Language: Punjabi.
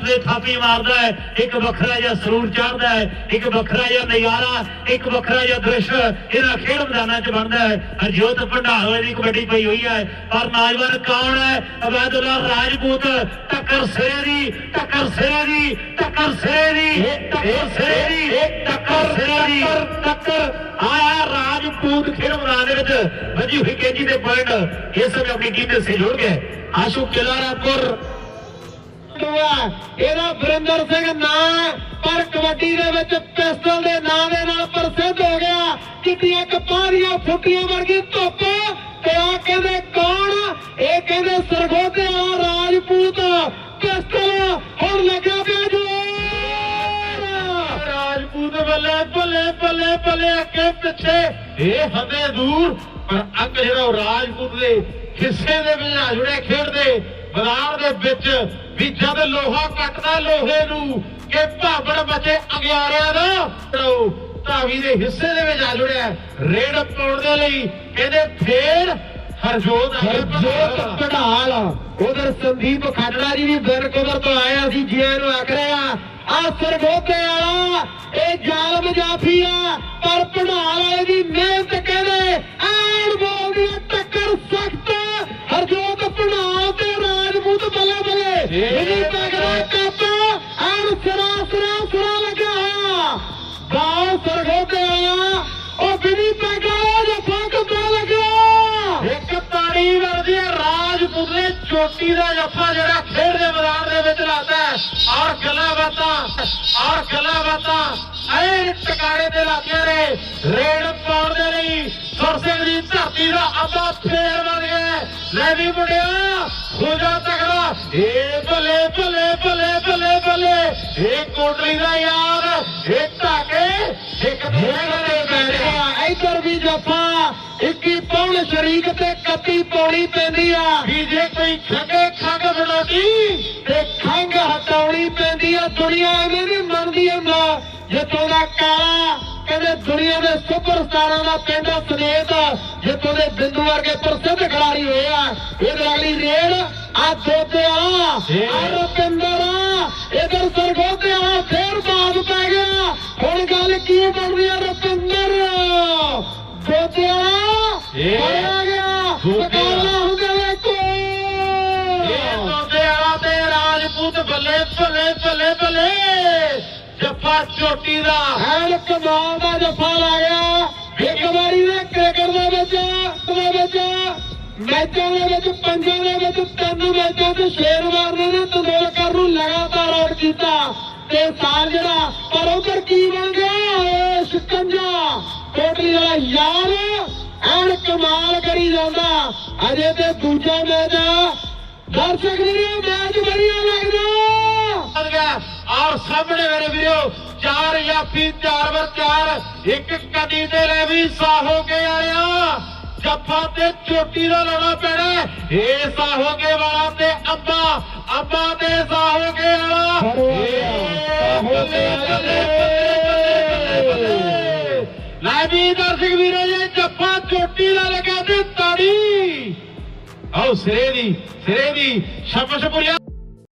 ਦੇ ਥਾਪੀ ਮਾਰਦਾ ਹੈ ਇੱਕ ਵੱਖਰਾ ਜਿਹਾ ਸਰੂਰ ਚੜਦਾ ਹੈ ਇੱਕ ਵੱਖਰਾ ਜਿਹਾ ਨਜ਼ਾਰਾ ਇੱਕ ਵੱਖਰਾ ਜਿਹਾ ਦ੍ਰਿਸ਼ ਇਹਨਾਂ ਖੇਡ ਮੈਦਾਨਾਂ 'ਚ ਬਣਦਾ ਹੈ। ਹਰਜੋਤ ਭੰਡਾਰ ਦੀ ਕਬੱਡੀ ਪਈ ਹੋਈ ਹੈ ਪਰ ਨੌਜਵਾਨ ਕੌਣ ਹੈ? ਅਬੈਦੁੱਲਾ ਰਾਜਪੂਤ ਟੱਕਰ ਸਿਰੇ ਦੀ ਟੱਕਰ ਸਿਰੇ ਦੀ ਟੱਕਰ ਸਿਰੇ ਦੀ ਟੱਕਰ ਸਿਰੇ ਦੀ ਟੱਕਰ ਸਿਰੇ ਦੀ ਟੱਕਰ ਆਇਆ ਰਾਜਪੂਤ ਖੇਡ ਮੈਦਾਨ ਦੇ ਵਿੱਚ ਵੱਜੀ ਹੋਈ ਕੇਜੀ ਦੇ ਪੁਆਇੰਟ। ਇਸ ਸਮੇਂ ਆਪਣੀ ਟੀਮ ਦੇ ਸੇ ਗਏ ਆਸ਼ੂ ਕਿਲਾਰਾਪੁਰ ਦੂਆ, ਇਹਦਾ ਵਰਿੰਦਰ ਸਿੰਘ ਨਾਂ, ਪਰ ਕਬੱਡੀ ਦੇ ਵਿੱਚ ਪਿਸਟਲ ਦੇ ਨਾਂ ਦੇ ਨਾਲ ਪ੍ਰਸਿੱਧ ਹੋ ਗਿਆ। ਚਿੱਟੀਆਂ ਕਪਾਰੀਆਂ ਫੁੱਟੀਆਂ ਵਰਗੀ ਧੁੱਪ ਤੇ ਆ ਕਹਿੰਦੇ ਕੌਣ? ਇਹ ਕਹਿੰਦੇ ਸਰਗੋਧੇ ਆ ਰਾਜਪੂਤ। ਬੱਲੇ ਬੱਲੇ ਬੱਲੇ ਬੱਲੇ ਅੱਗੇ ਪਿੱਛੇ। ਇਹ ਹਦੇ ਦੂਰ ਪਰ ਅੰਗ ਜਿਹੜਾ ਉਹ ਰਾਜਪੂਤ ਦੇ ਹਿੱਸੇ ਦੇ ਵਿੱਚ ਆ ਜੁੜੇ ਖੇਡਦੇ ਮੈਦਾਨ ਦੇ ਵਿੱਚ ਵੀ ਜਦ ਲੋਹਾ ਕੱਟਦਾ ਲੋਹੇ ਨੂੰ ਕਿ ਭਾਬੜ ਬਚੇ ਅਗਿਆਰਿਆਂ ਦਾ ਧਾਵੀ ਦੇ ਹਿੱਸੇ ਦੇ ਵਿੱਚ ਆ ਜੁੜਿਆ। ਰੇਡ ਪਾਉਣ ਦੇ ਲਈ ਕਹਿੰਦੇ ਫੇਰ ਹਰਜੋਤ ਹਰਜੋਤ ਕਢਾਲ ਉਧਰ ਸੰਦੀਪ ਖਾਟੜਾ ਜੀ ਵੀ ਬੈਰਕੋਦਰ ਤੋਂ ਆਇਆ ਸੀ ਜੀ ਨੂੰ ਆਖ ਰਿਹਾ ਆ ਸਰਗੋਧੇ ਵਾਲਾ ਇਹ ਜ਼ਾਲਮ ਜਾਫੀ ਆ ਪਰ ਪੜਾਲ ਵਾਲੇ ਦੀ ਮਿਹਨਤ ਕਹਿੰਦੇ ਐਨ ਬੋਲ ਦੀ ਟੱਕਰ ਸਖਤ। ਹਰਜੋਤ ਪੜਾਲ ਤੇ ਰਾਜਪੂਤ ਬੱਲੇ ਬੱਲੇ। ਇਹਦੀ ਤਗੜਾ ਕੱਪ ਐਨ ਸਿਰਾ ਸਿਰਾ ਸਿਰਾ ਲੱਗਾ। ਹੋਇਆ ਗਾਲ ਸਰਗੋਧੇ ਵਾਲਾ ਨੇ ਚੋਟੀ ਦਾ ਜੱਫਾ ਜਿਹੜਾ ਖੇਡ ਦੇ ਮੈਦਾਨ ਦੇ ਵਿੱਚ ਲਾਤਾ ਹੈ। ਔਰ ਗੱਲਾਂ ਬਾਤਾਂ ਔਰ ਗੱਲਾਂ ਬਾਤਾਂ ਐ ਟਿਕਾਣੇ ਤੇ ਲਾਤੀਆਂ ਨੇ। ਰੇਡ ਪਾਉਣ ਦੇ ਲਈ ਸੁਰ ਸਿੰਘ ਦੀ ਧਰਤੀ ਦਾ ਅੱਬਾ ਫੇਰ ਬਣ ਗਿਆ। ਲੈ ਵੀ ਮੁੰਡਿਆ ਹੋ ਜਾ ਤਗੜਾ। ਏ ਬੱਲੇ ਬੱਲੇ ਬੱਲੇ ਬੱਲੇ ਬੱਲੇ ਇਹ ਕੋਟਲੀ ਦਾ ਯਾਰ ਇਹ ਢਾਕੇ ਇੱਕ ਦੂਜੇ ਦੇ ਬੈਠਿਆ ਇੱਧਰ ਵੀ ਜੱਫਾ 21 ਪੌਣ ਸ਼ਰੀਕ ਤੇ 31 ਪੌਣੀ ਪੈਂਦੀ ਆ। ਵੀ ਜੇ ਕੋਈ ਖੰਗੇ ਖੰਗ ਬਣਾਉਂਦੀ ਤੇ ਖੰਗ ਹਟਾਉਣੀ ਪੈਂਦੀ ਆ। ਦੁਨੀਆ ਐਵੇਂ ਨਹੀਂ ਮੰਨਦੀ ਹੁੰਦਾ। ਜਿੱਥੋਂ ਦਾ ਕਾਲਾ ਕਹਿੰਦੇ ਦੁਨੀਆ ਦੇ ਸੁਪਰਸਟਾਰਾਂ ਦਾ ਪਿੰਡ ਆ ਸਨੇਤ ਜਿੱਥੋਂ ਦੇ ਬਿੰਦੂ ਵਰਗੇ ਪ੍ਰਸਿੱਧ ਖਿਡਾਰੀ ਹੋਏ ਆ ਇਹਦੇ ਅਗਲੀ ਰੇਡ ਆ ਦੋਤੇ ਆ ਆ ਰੁਪਿੰਦਰ ਆ ਇਧਰ ਸਰਗੋਧੇ ਆ ਜੱਫਾ ਚੋਟੀ ਦਾ ਐਨ ਕਮਾਲ ਦਾ ਜਫਾ ਲਾ ਇੱਕ ਵਾਰੀ ਨੇ ਕ੍ਰਿਕਟ ਦੇ ਵਿੱਚ ਦੇ ਵਿੱਚ ਮੈਚਾਂ ਦੇ ਵਿੱਚ ਪੰਜਾਂ ਦੇ ਵਿੱਚ ਤਿੰਨ ਮੈਚਾਂ 'ਚ ਛੇ ਮਾਰਨੇ ਨੇ ਤੰਦੂਲਕਰ ਨੂੰ ਲਗਾਤਾਰ ਆਊਟ ਕੀਤਾ ਤੇ ਸਾਲ ਜਿਹੜਾ ਪਰ ਉਧਰ ਕੀ ਬਣ ਗਿਆ ਓਏ ਸ਼ਿਕੰਜਾ ਕੋਟਲੀ ਵਾਲਾ ਯਾਰ ਐਨ ਕਮਾਲ ਕਰੀ ਜਾਂਦਾ। ਅਜੇ ਤੇ ਦੂਜਾ ਮੈਚ ਆ। ਦਰਸ਼ਕ ਵੀਰੋ ਮੈਚ ਬੜੀਆ ਲੱਗਦਾ। ਔਰ ਸਾਹਮਣੇ ਮੇਰੇ ਵੀਰੋ ਚਾਰ ਯਾਫੀ ਚਾਰ ਵਰ ਚਾਰ। ਇੱਕ ਕਦੀ ਤੇ ਲੈ ਵੀ ਸਾਹੋ ਕੇ ਆਇਆ ਜੱਫਾ ਤੇ ਚੋਟੀ ਦਾ ਲਾਉਣਾ ਪੈਣਾ। ਇਹ ਸਾਹੋਗੇ ਵਾਲਾ ਤੇ ਅੱਬਾ। ਅੱਬਾ ਤੇ ਸਾਹੋਗੇ ਵਾਲਾ। ਲੈ ਵੀ ਦਰਸ਼ਕ ਵੀਰੋ ਇਹ ਜੱਫਾ ਚੋਟੀ ਦਾ ਲਗਾ ਤੇ ਤਾੜੀ